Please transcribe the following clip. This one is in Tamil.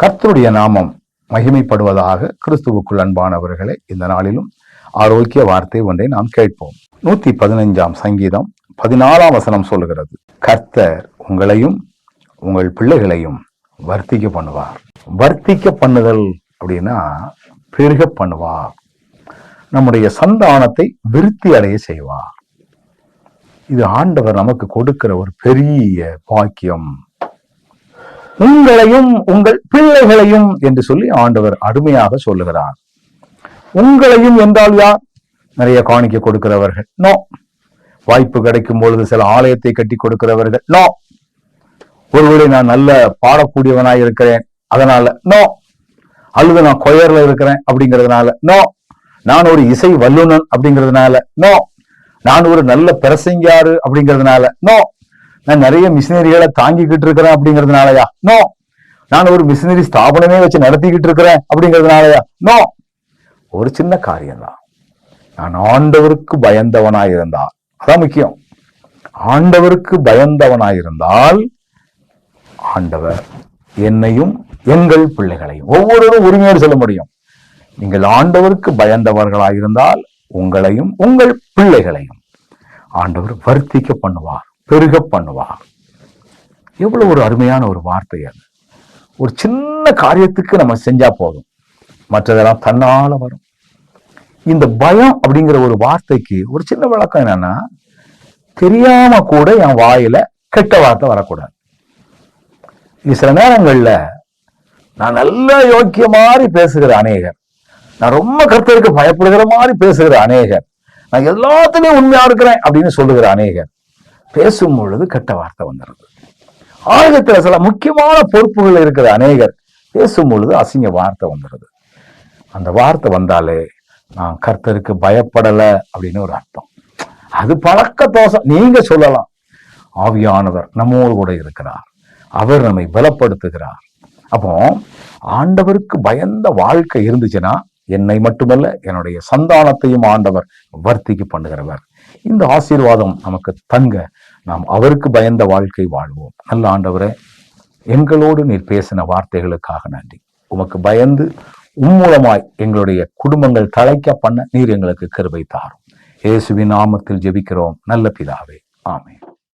கர்த்தருடைய நாமம் மகிமைப்படுவதாக கிறிஸ்துவுக்குள் அன்பானவர்களே இந்த நாளிலும் ஆரோக்கிய வார்த்தை ஒன்றை நாம் கேட்போம். நூத்தி பதினைஞ்சாம் சங்கீதம் பதினாலாம் வசனம் சொல்லுகிறது. கர்த்தர் உங்களையும் உங்கள் பிள்ளைகளையும் வர்த்திக்க பண்ணுவார். வர்த்திக்க பண்ணுதல் அப்படின்னா பெருக பண்ணுவார். நம்முடைய சந்தானத்தை விருத்தி அடைய செய்வார். இது ஆண்டவர் நமக்கு கொடுக்கிற ஒரு பெரிய பாக்கியம். உங்களையும் உங்கள் பிள்ளைகளையும் என்று சொல்லி ஆண்டவர் அருமையாக சொல்லுகிறார். உங்களையும் என்றால் யார்? நிறைய காணிக்க கொடுக்கிறவர்கள். நோ. வாய்ப்பு கிடைக்கும் பொழுது சில ஆலயத்தை கட்டி கொடுக்கிறவர்கள். நோ. ஒருவேளை நான் நல்ல பாடக்கூடியவனாய் இருக்கிறேன் அதனால நோ. அல்லது நான் கொயர்ல இருக்கிறேன் அப்படிங்கிறதுனால நோ. நான் ஒரு இசை வல்லுனன் அப்படிங்கிறதுனால நோ. நான் ஒரு நல்ல பிரசங்கியாரு அப்படிங்கிறதுனால நோ. நான் நிறைய மிஷினரிகளை தாங்கிக்கிட்டு இருக்கிறேன் அப்படிங்கிறதுனாலயா? நோ நான் ஒரு மிஷினரி ஸ்தாபனமே வச்சு நடத்திக்கிட்டு இருக்கிறேன் அப்படிங்கிறதுனாலயா? நோ ஒரு சின்ன காரியம்தான். நான் ஆண்டவருக்கு பயந்தவனாய் இருந்தால் அதான் முக்கியம். ஆண்டவருக்கு பயந்தவனாய் இருந்தால் ஆண்டவர் என்னையும் எங்கள் பிள்ளைகளையும் ஒவ்வொருவரும் உரிமையோடு சொல்ல முடியும். நீங்கள் ஆண்டவருக்கு பயந்தவர்களாயிருந்தால் உங்களையும் உங்கள் பிள்ளைகளையும் ஆண்டவர் வர்த்திக்க பண்ணுவார். பெருக பண்ணுவார் எவ்வளவு ஒரு அருமையான ஒரு வார்த்தை அது. ஒரு சின்ன காரியத்துக்கு நம்ம செஞ்சா போதும். மற்றதெல்லாம் தன்னால வரும். இந்த பயம் அப்படிங்கிற ஒரு வார்த்தைக்கு ஒரு சின்ன விளக்கம் என்னன்னா தெரியாம கூட என் வாயில கெட்ட வார்த்தை வரக்கூடாது. இது சில நேரங்கள்ல நான் நல்ல யோக்கிய மாதிரி பேசுகிற அநேகர். நான் ரொம்ப கருத்தருக்கு பயப்படுகிற மாதிரி பேசுகிற அநேகர். நான் எல்லாத்துலயும் உண்மையா இருக்கிறேன் அப்படின்னு சொல்லுகிற அநேகர். பேசும் பொழுது கெட்ட வார்த்தை வந்துடுது. ஆயுதத்தில் சில முக்கியமான பொறுப்புகள் இருக்கிற அநேகர். பேசும் பொழுது அசிங்க வார்த்தை வந்துடுது. அந்த வார்த்தை வந்தாலே நான் கர்த்தருக்கு பயப்படலை அப்படின்னு ஒரு அர்த்தம். அது பழக்க தோசம் நீங்க சொல்லலாம். ஆவியானவர் நம்மோடு கூட இருக்கிறார். அவர் நம்மை பலப்படுத்துகிறார். அப்போ ஆண்டவருக்கு பயந்த வாழ்க்கை இருந்துச்சுன்னா என்னை மட்டுமல்ல என்னுடைய சந்தானத்தையும் ஆண்டவர் வர்த்திக்கு பண்ணுகிறவர். இந்த ஆசீர்வாதம் நமக்கு தங்க நாம் அவருக்கு பயந்த வாழ்க்கை வாழ்வோம். நல்ல ஆண்டவரே எங்களோடு நீர் பேசின வார்த்தைகளுக்காக நன்றி. உமக்கு பயந்து உம்மூலமாய் எங்களுடைய குடும்பங்கள் தலைக்க பண்ண நீர் எங்களுக்கு கருவை தாரும். இயேசுவின் நாமத்தில் ஜெபிக்கிறோம். நல்ல பிதாவே. ஆமே